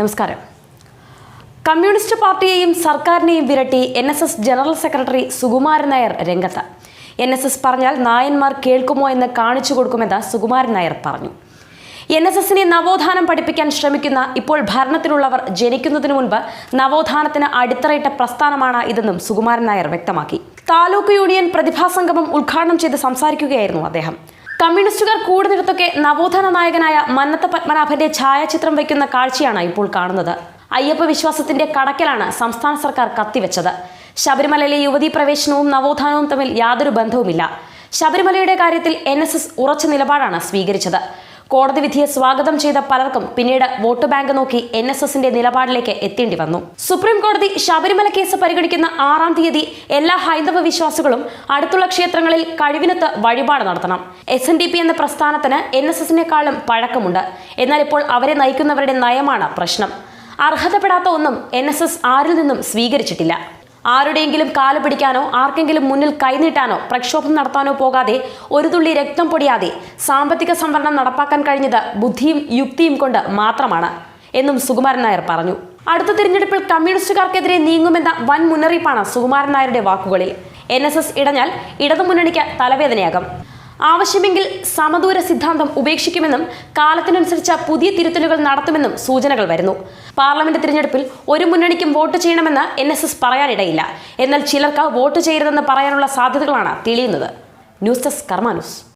നമസ്കാരം. കമ്മ്യൂണിസ്റ്റ് പാർട്ടിയെയും സർക്കാരിനെയും വിരട്ടി N S S general secretary Sukumaran Nair രംഗത്ത്. എൻ എസ് എസ് പറഞ്ഞാൽ നായന്മാർ കേൾക്കുമോ എന്ന് കാണിച്ചു കൊടുക്കുമെന്ന് സുകുമാരൻ നായർ പറഞ്ഞു. എൻ എസ് എസിനെ നവോത്ഥാനം പഠിപ്പിക്കാൻ ശ്രമിക്കുന്ന ഇപ്പോൾ ഭരണത്തിലുള്ളവർ ജനിക്കുന്നതിനു മുൻപ് നവോത്ഥാനത്തിന് അടിത്തറയിട്ട പ്രസ്ഥാനമാണ് ഇതെന്നും സുകുമാരൻ നായർ വ്യക്തമാക്കി. താലൂക്ക് യൂണിയൻ പ്രതിഭാസംഗമം ഉദ്ഘാടനം ചെയ്ത് സംസാരിക്കുകയായിരുന്നു അദ്ദേഹം. കമ്മ്യൂണിസ്റ്റുകാർ കൂടുന്നിടത്തൊക്കെ നവോത്ഥാന നായകനായ മന്നത്ത പത്മനാഭന്റെ ഛായാചിത്രം വയ്ക്കുന്ന കാഴ്ചയാണ് ഇപ്പോൾ കാണുന്നത്. അയ്യപ്പ വിശ്വാസത്തിന്റെ കടക്കലാണ് സംസ്ഥാന സർക്കാർ കത്തിവെച്ചത്. ശബരിമലയിലെ യുവതീ പ്രവേശനവും നവോത്ഥാനവും തമ്മിൽ യാതൊരു ബന്ധവുമില്ല. ശബരിമലയുടെ കാര്യത്തിൽ എൻ എസ് എസ് ഉറച്ച നിലപാടാണ് സ്വീകരിച്ചത്. കോടതി വിധിയെ സ്വാഗതം ചെയ്ത പലർക്കും പിന്നീട് വോട്ട് ബാങ്ക് നോക്കി എൻ എസ് എസിന്റെ നിലപാടിലേക്ക് എത്തേണ്ടി വന്നു. സുപ്രീം കോടതി ശബരിമല കേസ് പരിഗണിക്കുന്ന ആറാം തീയതി എല്ലാ ഹൈന്ദവ വിശ്വാസികളും അടുത്തുള്ള ക്ഷേത്രങ്ങളിൽ കഴിവിനത്ത് വഴിപാട് നടത്തണം. എസ് എൻ ഡി പി എന്ന പ്രസ്ഥാനത്തിന് എൻ എസ് എസിനേക്കാളും പഴക്കമുണ്ട്. എന്നാൽ ഇപ്പോൾ അവരെ നയിക്കുന്നവരുടെ നയമാണ് പ്രശ്നം. അർഹതപ്പെടാത്ത ഒന്നും എൻ എസ് എസ് ആരിൽ നിന്നും സ്വീകരിച്ചിട്ടില്ല. ആരുടെയെങ്കിലും കാൽ പിടിക്കാനോ ആർക്കെങ്കിലും മുന്നിൽ കൈനീട്ടാനോ പ്രക്ഷോഭം നടത്താനോ പോകാതെ ഒരു തുള്ളി രക്തം പൊടിയാതെ സാമ്പത്തിക സംവരണം നടപ്പാക്കാൻ കഴിഞ്ഞത് ബുദ്ധിയും യുക്തിയും കൊണ്ട് മാത്രമാണ് എന്നും സുകുമാരൻ നായർ പറഞ്ഞു. അടുത്ത തിരഞ്ഞെടുപ്പിൽ കമ്മ്യൂണിസ്റ്റുകാർക്കെതിരെ നീങ്ങുമെന്ന വൻ മുന്നറിയിപ്പാണ് സുകുമാരൻ നായരുടെ വാക്കുകളിൽ. എൻ എസ് എസ് ഇടഞ്ഞാൽ ഇടതുമുന്നണിക്ക് തലവേദനയാകും. ആവശ്യമെങ്കിൽ സമദൂര സിദ്ധാന്തം ഉപേക്ഷിക്കുമെന്നും കാലത്തിനനുസരിച്ച പുതിയ തിരുത്തലുകൾ നടത്തുമെന്നും സൂചനകൾ വരുന്നു. പാർലമെന്റ് തിരഞ്ഞെടുപ്പിൽ ഒരു മുന്നണിക്കും വോട്ട് ചെയ്യണമെന്ന് എൻ എസ് എസ് പറയാനിടയില്ല. എന്നാൽ ചിലർക്ക് വോട്ട് ചെയ്യരുതെന്ന് പറയാനുള്ള സാധ്യതകളാണ് തെളിയുന്നത്. News desk Karma news